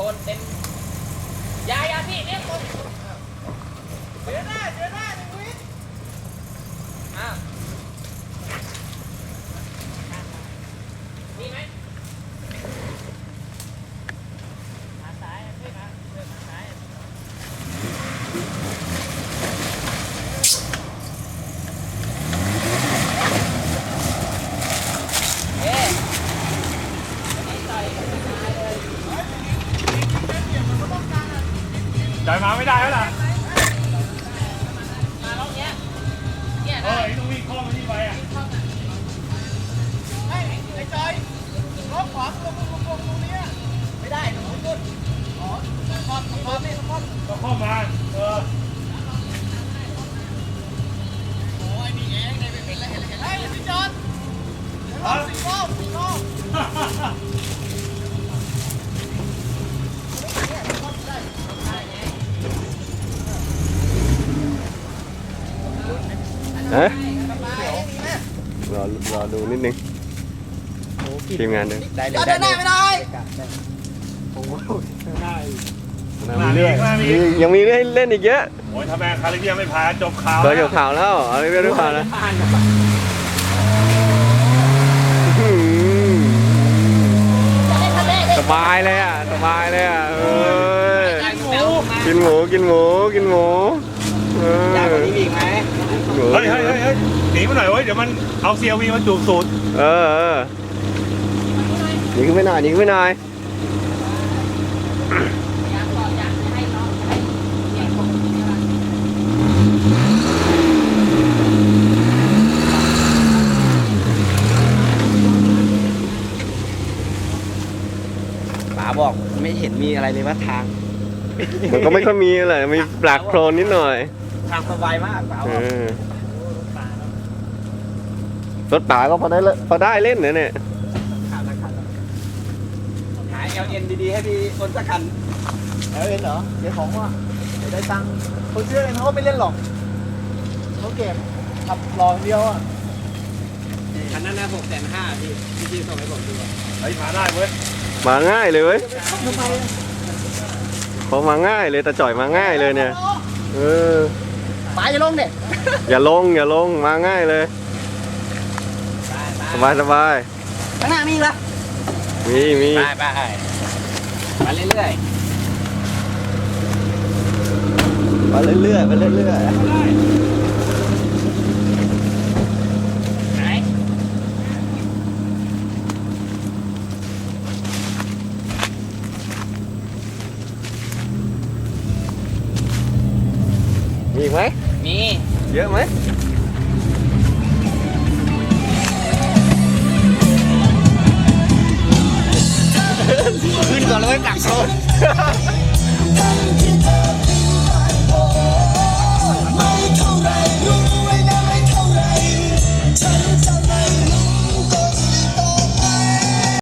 คนเต็มยายาพี่เนี่ยคนเดี๋ยวได้เดี๋ยวได้ มาไม่ได้แล้วล่ะมาล็อกเนี้ยเนี่ยเอได้อไอ้ต้องวิ่งคล่องที่ไปอะไอ้ไอ้จอยล็อกขวาลงลงลงตรงนี้ไม่ได้หนูจุดอ๋อสปอตสปอตนี่สปอตก็เข้ามา เออโอ้ยมีเองเนี่ยไม่เป็นไรเห็นเห็นไรพี่จอนรอบสี่รอบสี่รอบ เอ๊ะรอรอดูนิดนึงทีมงานเดินได้เลยได้ไม่ได้มีเรื่อยมียังมีเรื่อยให้เล่นอีกเยอะโอ้ยถ้าแม่คาริเบียนไม่พาจบข่าวเคยเกี่ยวข่าวแล้วเอาเรื่องข่าวแล้วอื้อหือสบายเลยอะสบายเลยอะเอ้ยกินหมูกินหมูกินหมู เออได้กว่านี้มีอีกไหมหมูเฮ้ยเฮ้ยเฮ้ยเฮ้ยหนีมาหน่อยเว้ยเดี๋ยวมันเอาเซียวีมาจูบสูตรเออเออหนีขึ้นไปหน่อยหนีขึ้นไปหน่อยอยากบอกอยากให้น้องให้เนี่ยผมเนี่ยว่าป๋าบอกไม่เห็นมีอะไรเลยว่าทาง มันก็ไม่ค่อยมีอะไรมีปลากโคลนนิดหน่อย ทางสบายมากป๋าเอบอกอรถป่าก็พอได้เลพอได้เล่นนะเนี่ยขาดแล้วขาดแล้วหาเอลเอ็นดีๆให้พี่คนสักคันเอลเอ็นเหรอเดี๋ยวของว่าเดี๋ยวได้ตังค์คนซื้ออะไรเขาก็ไม่เล่นหรอกเขาเก็บขับรออย่างเดียวอะคันนั้นนะหกแสนห้าพี่พี่จีส่งให้ผมดูเฮ้ยมาได้เว้ยมาง่ายเลยเว้ยทำไมพอมาง่ายเลยแต่จ่อยมาง่ายเลยเนี่ยเออ ป๋าอย่าลงเนี่ยอย่าลงอย่าลงมาง่ายเลย สบายสบายข้างหน้ามีอีกละมีมีไปไปมาเรื่อยไปเรื่อยๆไปเรื่อยๆไหนๆมีอีกไหม มีเยอะไหมขึ้นก่อนเลยกักโซน